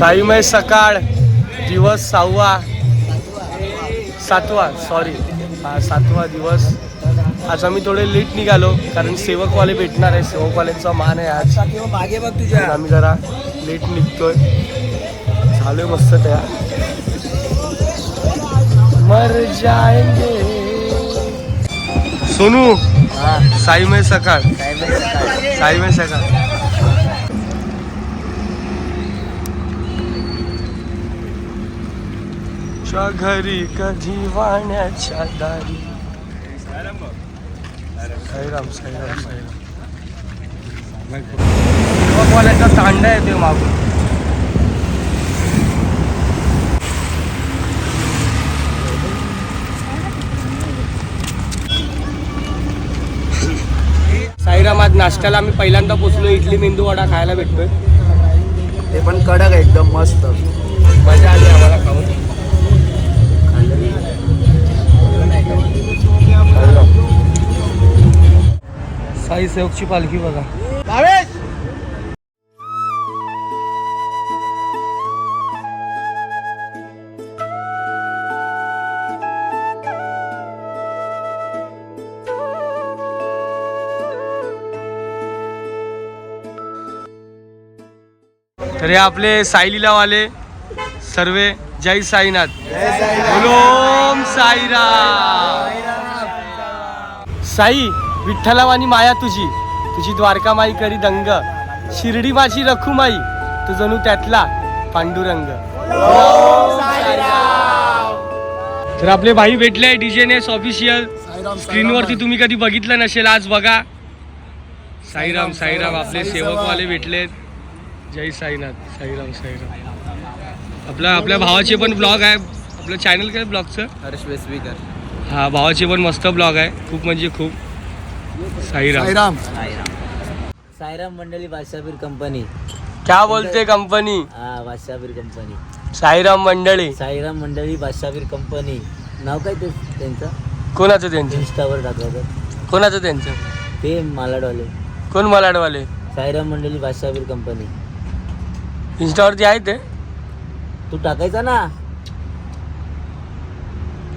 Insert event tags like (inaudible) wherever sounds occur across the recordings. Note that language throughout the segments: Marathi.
साईमय सकाळ दिवस सहावा. सातवा सॉरी हा सातवा दिवस. आज आम्ही थोडे लेट निघालो कारण सेवकवाले भेटणार आहे. सेवकवाल्यांचा मान आहे आज. मागे बघ तुझ्या आम्ही जरा लेट निघतोय. झालोय मस्त तयार. मर जाएंगे सोनू साईमय सकाळ. साईमय सकाळ. च्या घरी कधी वाण्याच्या दारी? साईराम साईराम साईराम. सेवकवाल्याचा तांडा येते मागून. साईराम आज नाश्त्याला आम्ही पहिल्यांदा पोचलो. इडली मेंदू वडा खायला भेटतोय. ते पण कडक आहे एकदम मस्त. साई सेवकची पालखी बघा. तर हे आपले साईलीलावाले सर्वे जय साईनाथ. बोलो ओम साईराम. साई विठ्ठलावानी माया तुझी. तुझी द्वारका माई करी दंग. शिर्डी माझी रखुमाई तू जणू त्यातला पांडुरंग. तर आपले भाई भेटले डीजेनेस ऑफिशियल स्क्रीनवरती तुम्ही कधी बघितलं नसेल आज बघा. साईराम साईराम आपले सेवकवाले भेटलेत. जय साईनाथ साईराम साईराम. आपल्या आपल्या भावाचे पण ब्लॉग आहे. आपलं चॅनल काय ब्लॉगचं हर्ष वेसवीकर. हा भावाचे पण मस्त ब्लॉग आहे. खूप म्हणजे खूप. साईराम. साईराम. सायराम मंडळी बादशाबीर कंपनी. क्या बोलते कंपनी? हा बादशाबीर कंपनी. साईराम मंडळी. साईराम मंडळी बादशाबीर कंपनी. नाव काय ते त्यांचं? कोणाचं त्यांचं? इन्स्टावर टाकलं कोणाचं त्यांचं? ते मालाडवाले. कोण मलाडवाले? साईराम मंडळी बादशाबीर कंपनी. इंस्टावरती आहे ते? तू टाकायचा ना?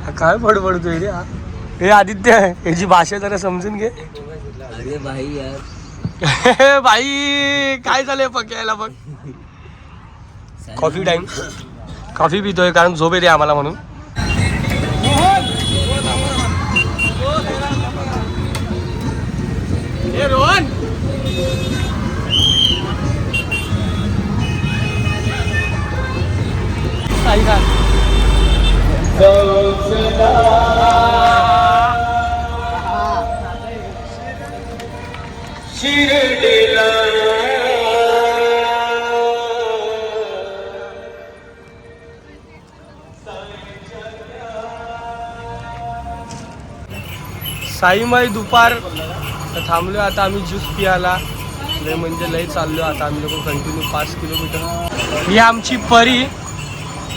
हा काय बडबडतोय रे हा? हे आदित्य याची भाषा जरा समजून घे. अरे भाई यार. बाई काय झालंय पक्याला बघ. कॉफी टाइम कॉफी पितोय कारण झोप येते आम्हाला म्हणून. रोहन! साईमाई दुपार. तर थांबलो आता आम्ही ज्यूस पियाला. लय म्हणजे लय चाललो आता आम्ही लोक कंटिन्यू पाच किलोमीटर. ही आमची परी.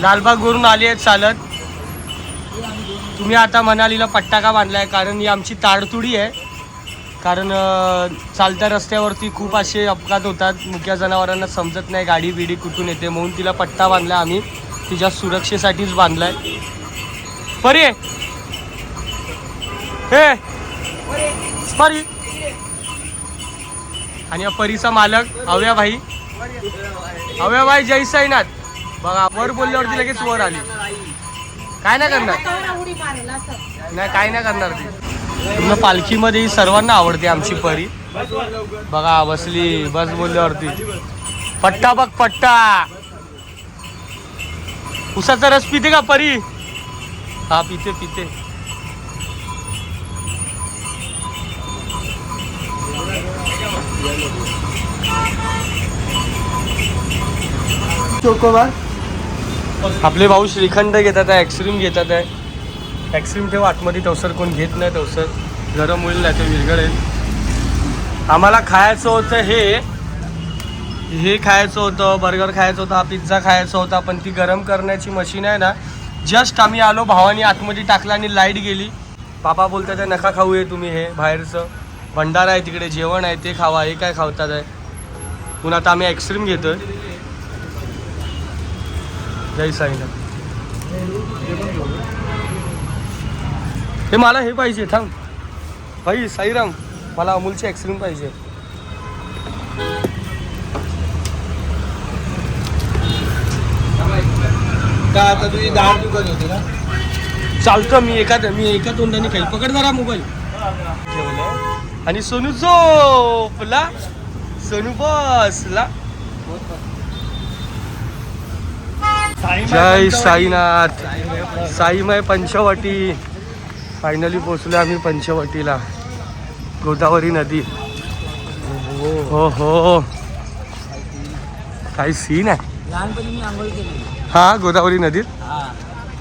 लालबागवरून आली आहे चालत. तुम्ही आता मनालीला पट्टा का बांधलाय? कारण ही आमची ताडतुडी आहे. कारण चालत्या रस्त्यावरती खूप असे अपघात होतात. मुख्या जनावरांना समजत नाही गाडी बिडी कुठून येते. म्हणून तिला पट्टा बांधला आम्ही. तिच्या सुरक्षेसाठीच बांधलाय. परी! हे! परी आणि या परीचा मालक अव्याभाई अव्याभाई जय साईनाथ. बघा वर बोलल्यावरती लगेच वर आली. काय नाही करणार. नाही काय नाही करणार ती. पूर्ण पालखीमध्ये सर्वांना आवडते आमची परी. बघा बसली बस बोलल्यावरती. पट्टा बघ पट्टा. उसाचा रस पिते का परी? हा पिते पिते. चोकोबार? आपले भाऊ श्रीखंड घेतात आहे ॲक्सरीम घेतात आहे. ॲक्सरीम ठेव आतमध्ये टवसर कोण घेत नाही टवसर. गरम होईल नाही ते विरघळेल. आम्हाला खायचं होतं हे. हे खायचं होतं बर्गर खायचं होतं पिझ्झा खायचा होता पण ती गरम करण्याची मशीन आहे ना. जस्ट आम्ही आलो भावानी आतमध्ये टाकला आणि लाइट गेली. पापा बोलतात नका खाऊ हे तुम्ही हे बाहेरचं. भंडारा आहे तिकडे जेवण आहे ते खावा हे काय खावतात आहे? पुन्हा आता आम्ही ॲक्सरीम घेतोय. जय साईनाथ. हे मला हे पाहिजे थांब. भाई साईराम मला अमूलची आईस्क्रीम पाहिजे. का आता तुझी डाळ दुकान होती ना? चालतं मी एका मी एका तोंडाने खाईल. पकड जरा मोबाईल. आणि सोनू झोपला. सोनू बसला. जय साईनाथ. साईमय पंचवटी. फायनली पोचलो आम्ही पंचवटीला. गोदावरी नदी. हो हो. काही सीन आहे? हा गोदावरी नदीत?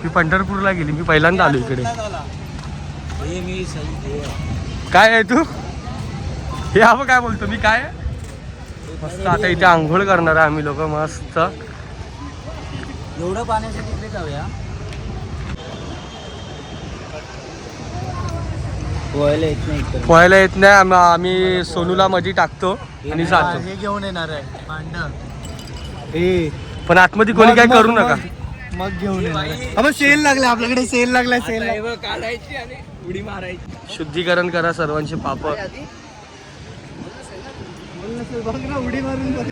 मी पंढरपूरला गेली. मी पहिल्यांदा आलो इकडे. काय आहे तू? हे बघ काय बोलतो? मी काय? मस्त आता इथे आंघोळ करणार आहे आम्ही लोक मस्त. एवढं पाण्यासाठी तिकडे जाऊया. पोहायला येत नाही पोहायला येत नाही आम- आम्ही सोनूला मध्ये टाकतो आणि जातो. हे घेऊन येणार आहे पांढर ए, पण आतमध्ये कोणी काय करू नका. मग घेऊन येणार अबे सेल लागला आपल्याकडे सेल लागला सेल काढायची आणि उडी मारायची. शुद्धीकरण करा सर्वांचे पाप. बघ ना उडी मारून.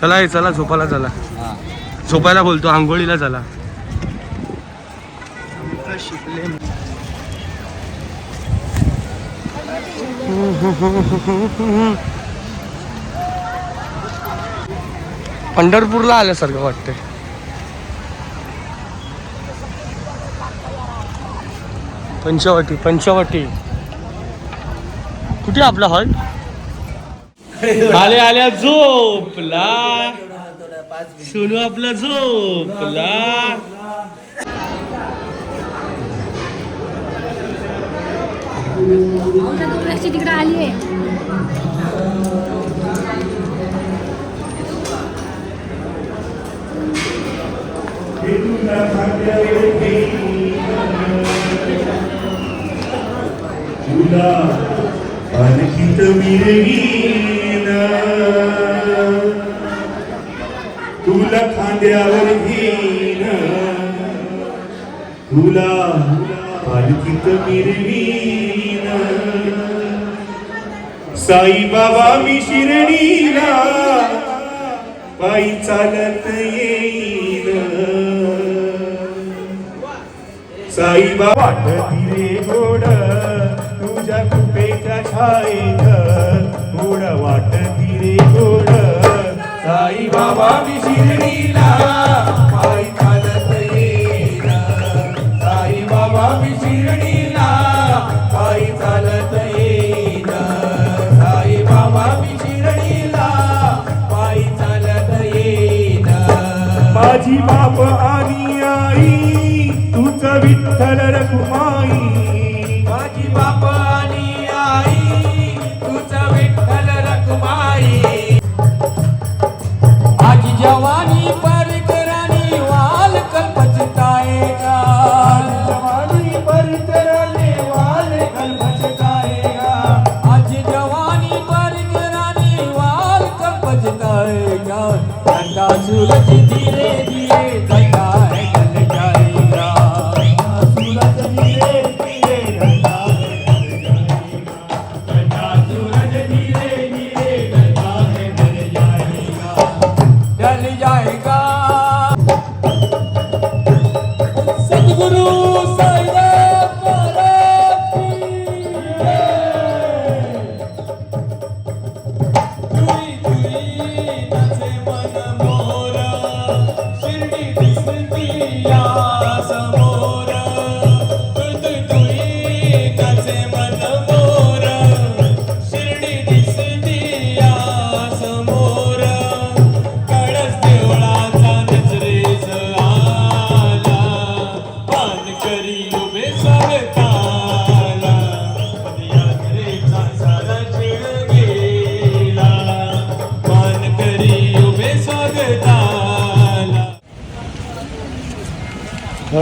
चला हे चला झोपायला चला. झोपायला बोलतो आंघोळीला चला. शिकले पंढरपूरला आल्यासारखं वाटतंय. पंचवटी पंचवटी. कुठे आपला हॉल? आले आल्या झोपला. सोनू आपला झोपला. तिकडे आली आहे. तुला आणखीत मिरवीन. तुला खांद्यावर घेईन तुला पालखीत मिरवीन. साई बाबा मी शिरणीला पायी चालत येईन. साईबा वाटती रे गोड तुझ्या कृपेच्या छायेत. गोड वाटती रे गोड साई बाबा मी शिर्डीला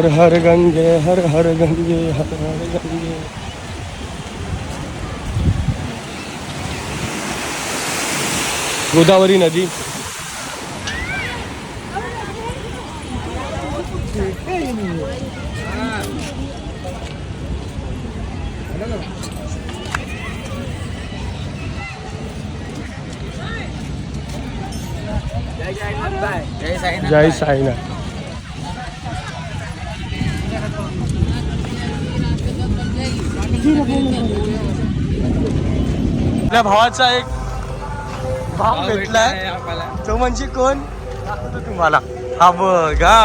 हर हर गंगे हर हर गंगे हर हर गंगे। गोदावरी नदी। जय साईनाथ. आपल्या भावाचा एक भाव भेटलाय. तो म्हणजे कोण? दाखवतो तुम्हाला. हा बघा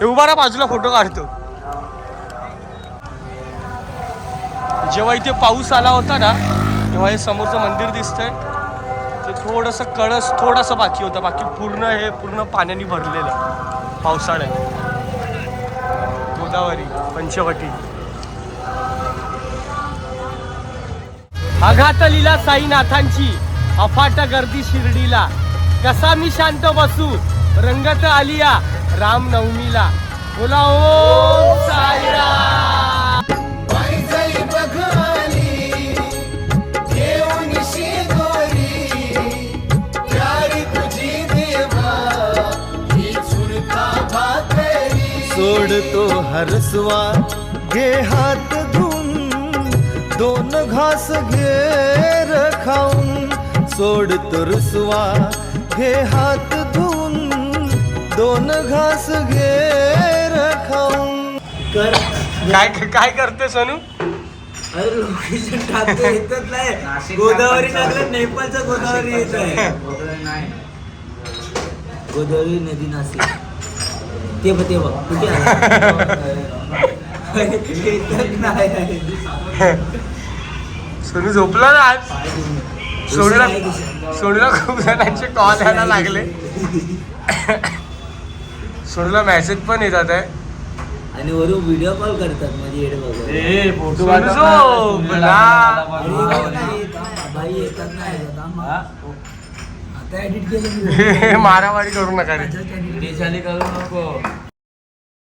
हे उभा राहा बाजूला फोटो काढतो. जेव्हा इथे पाऊस आला होता ना तेव्हा हे समोरचं मंदिर दिसतंय. ते थोडंसं कळस थोडंसं बाकी होतं. बाकी पूर्ण हे पूर्ण पाण्याने भरलेलं पावसाळ्यात. गोदावरी पंचवटी. आघात लीला साईनाथांची अफाट गर्दी शिर्डीला. कसा मी शांत बसू? रंगत आलिया राम नवमीला बोला ओ साईराम. सोडतो हरसवा घे हात दोन घास घे खाऊन सोडतो रसवा घे हात धुवून. दोन घास घे खाऊन. कर. काय काय करते सोनू अरे लोकेशन टाकतो येतच नाही. गोदावरी टाकलं नेपाळचं गोदावरी येत आहे. गोदावरी नदी नाशिक. ते बघ ते बघ. कुठे (laughs) येतच नाही. सोनू झोपला ना आज? सोनूला सोनूला खूप जणांचे कॉल यायला लागले. सोनूला मेसेज पण येतात आहे आणि वरून व्हिडिओ कॉल करतात माझी एड केलं हे (laughs) मारामारी करू नका रे. करू नको.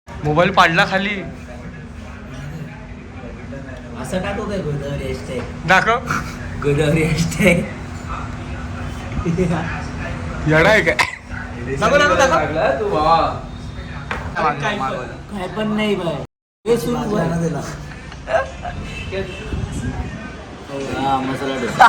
मोबाईल पाडला खाली. असं टाकू काय गोदावरी हॅशटॅग दाखव गोदावरी हॅशटॅग येडा आहे काय? दाखव दाखव दाखव काय पण नाही बाय. हे सुरू हा मसाला डोसा.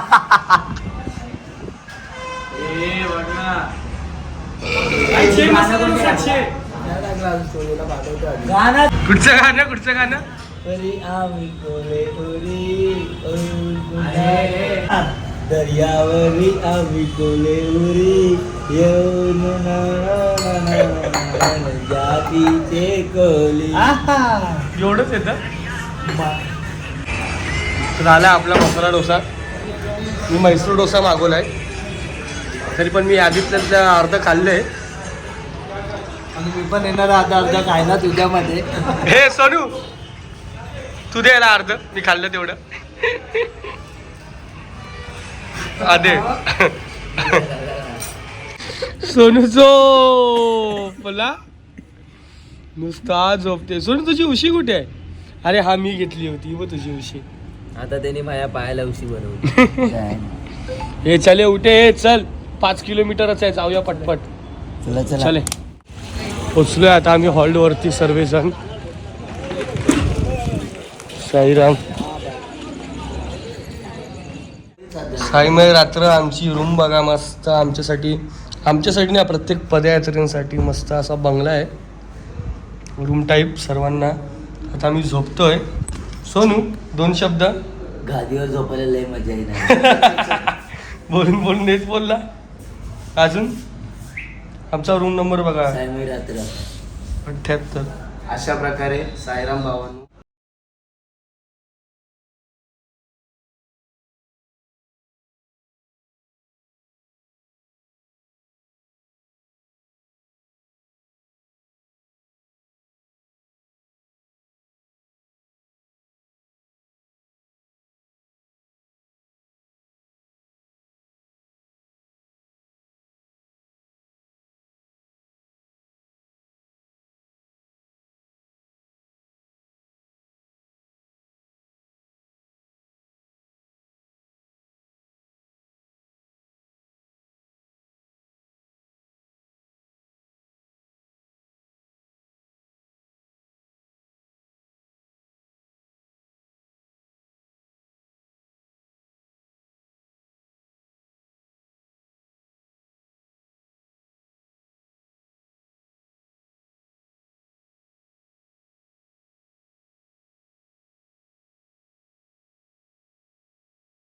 गाणं कुठचं गाणं कुठचं गाणं. तरी आम्ही कोले उरी. दर्यावरी आम्ही कोले उरी येऊन ना ना ना ना ना जातीचे कोली. एवढंच येतं? आला आपला मसाला डोसा. मी म्हैसूर डोसा मागवलाय. तरी पण मी आधीतल्या अर्ध खाल्लंय. आणि मी पण येणार आता अर्धा खायला तुझ्यामध्ये. हे सोनू तू द्यायला अर्ध. मी खाल्लं तेवढं. आधे सोनू झोपला. नुसता झोपते. सोनू तुझी उशी कुठे आहे? अरे हा मी घेतली होती. व तुझी उशी. आता त्यांनी माझ्या पायाला उशी बनवली. (laughs) हे चले उठे. हे चल. पाच किलोमीटरच आहे. जाऊया पटपट. चला चले. पोचलोय आता आम्ही हॉल्टवरती सर्वजण. साईराम. साईमय रात्र आमची रूम बघा मस्त. आमच्यासाठी आमच्यासाठी ना प्रत्येक पदयात्रेसाठी मस्त असा बंगला आहे. रूम टाईप सर्वांना. आता आम्ही झोपतोय. सोनू दोन शब्द. गादीवर झोपायला लय मजा येणार. (laughs) बोलून बोलून देत बोलला. अजून? आमचा रूम नंबर बघा. सायमय रात्र. अठ्ठ्याहत्तर अशा प्रकारे साईराम भावांनो